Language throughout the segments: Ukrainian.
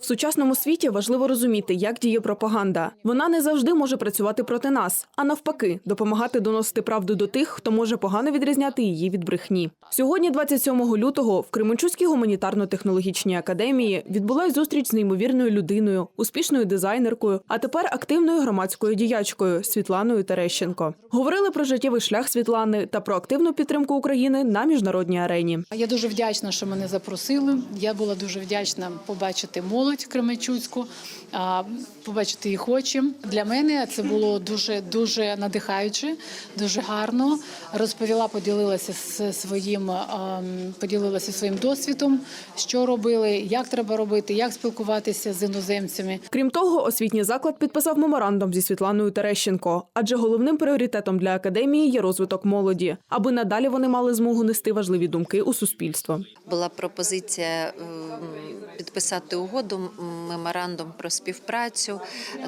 В сучасному світі важливо розуміти, як діє пропаганда. Вона не завжди може працювати проти нас, а навпаки, допомагати доносити правду до тих, хто може погано відрізняти її від брехні. Сьогодні, 27 лютого, в Кременчуцькій гуманітарно-технологічній академії відбулась зустріч з неймовірною людиною, успішною дизайнеркою, а тепер активною громадською діячкою Світланою Терещенко. Говорили про життєвий шлях Світлани та про активну підтримку України на міжнародній арені. Я дуже вдячна, що мене запросили. Я була дуже вдячна побачити молодь Кременчуцьку, а, побачити їх очі. Для мене це було дуже дуже надихаюче, дуже гарно. Розповіла, поділилася з своїм поділилася своїм досвідом, що робили, як треба робити, як спілкуватися з іноземцями. Крім того, освітній заклад підписав меморандум зі Світланою Терещенко, адже головним пріоритетом для академії є розвиток молоді, аби надалі вони мали змогу нести важливі думки у суспільство. була пропозиція ем, підписати угоду, меморандум про співпрацю,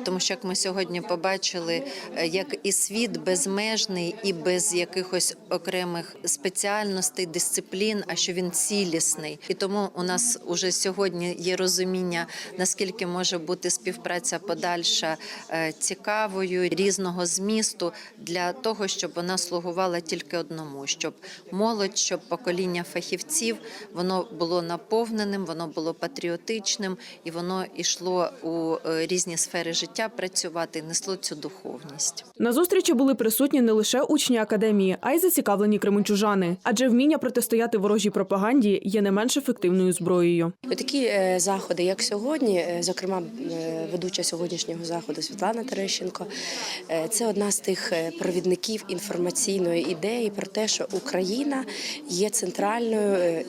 тому що як ми сьогодні побачили, е, як і світ безмежний і без якихось окремих спеціальностей, дисциплін, а що він цілісний. І тому у нас уже сьогодні є розуміння, наскільки може бути співпраця подальша е, цікавою, різного змісту для того, щоб вона слугувала тільки одному, щоб молодь, щоб покоління фахівців воно було наповненим, воно було патріотичним і воно йшло у е, різні сфери життя працювати, несло цю духовність. На зустрічі були присутні не лише учні академії, а й зацікавлені кременчужани, адже вміння протистояти ворожій пропаганді є не менш ефективною зброєю. Такі е, заходи, як сьогодні, е, зокрема, ведуча сьогоднішнього заходу Світлана Терещенко, це одна з тих провідників інформаційної ідеї про те, що Україна є центральною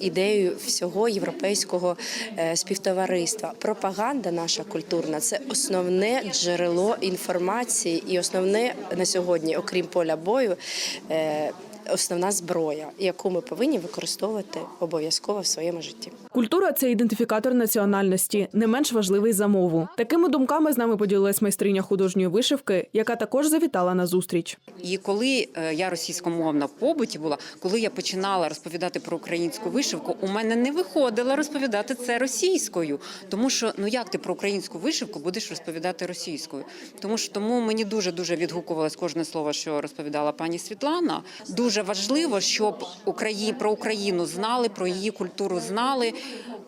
ідеєю всього європейського співтовариства. Пропаганда наша культурна це основне джерело інформації і основне на сьогодні, окрім поля бою. Основна зброя, яку ми повинні використовувати обов'язково в своєму житті. Культура це ідентифікатор національності, не менш важливий за мову. Такими думками з нами поділилась майстриня художньої вишивки, яка також завітала на зустріч. І коли е, я російськомовна в побуті була, коли я починала розповідати про українську вишивку, у мене не виходило розповідати це російською, тому що ну як ти про українську вишивку будеш розповідати російською? Тому що тому мені дуже дуже відгукувалось кожне слово, що розповідала пані Світлана. Дуже важливо, щоб Україні про Україну знали, про її культуру знали.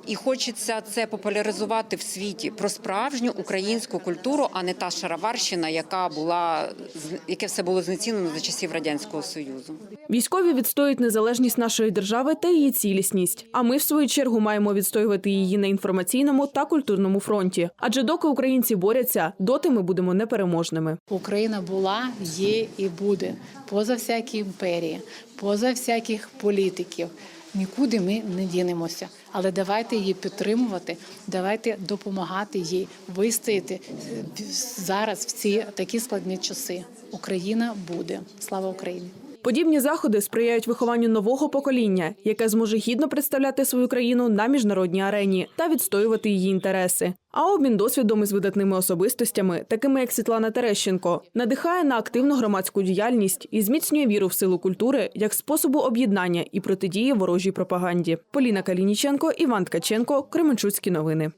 І хочеться це популяризувати в світі про справжню українську культуру, а не та шароварщина, яка була з- яке все було знецінено за часів радянського союзу. Військові відстоюють незалежність нашої держави та її цілісність. А ми, в свою чергу, маємо відстоювати її на інформаційному та культурному фронті. Адже доки українці борються, доти ми будемо непереможними. Україна була, є і буде поза всякі імперії, поза всяких політиків. Нікуди ми не дінемося, але давайте її підтримувати, давайте допомагати їй вистояти зараз в ці такі складні часи. Україна буде. Слава Україні! Подібні заходи сприяють вихованню нового покоління, яке зможе гідно представляти свою країну на міжнародній арені та відстоювати її інтереси. А обмін досвідом із видатними особистостями, такими як Світлана Терещенко, надихає на активну громадську діяльність і зміцнює віру в силу культури як способу об'єднання і протидії ворожій пропаганді. Поліна Калініченко, Іван Ткаченко, Кременчуцькі новини.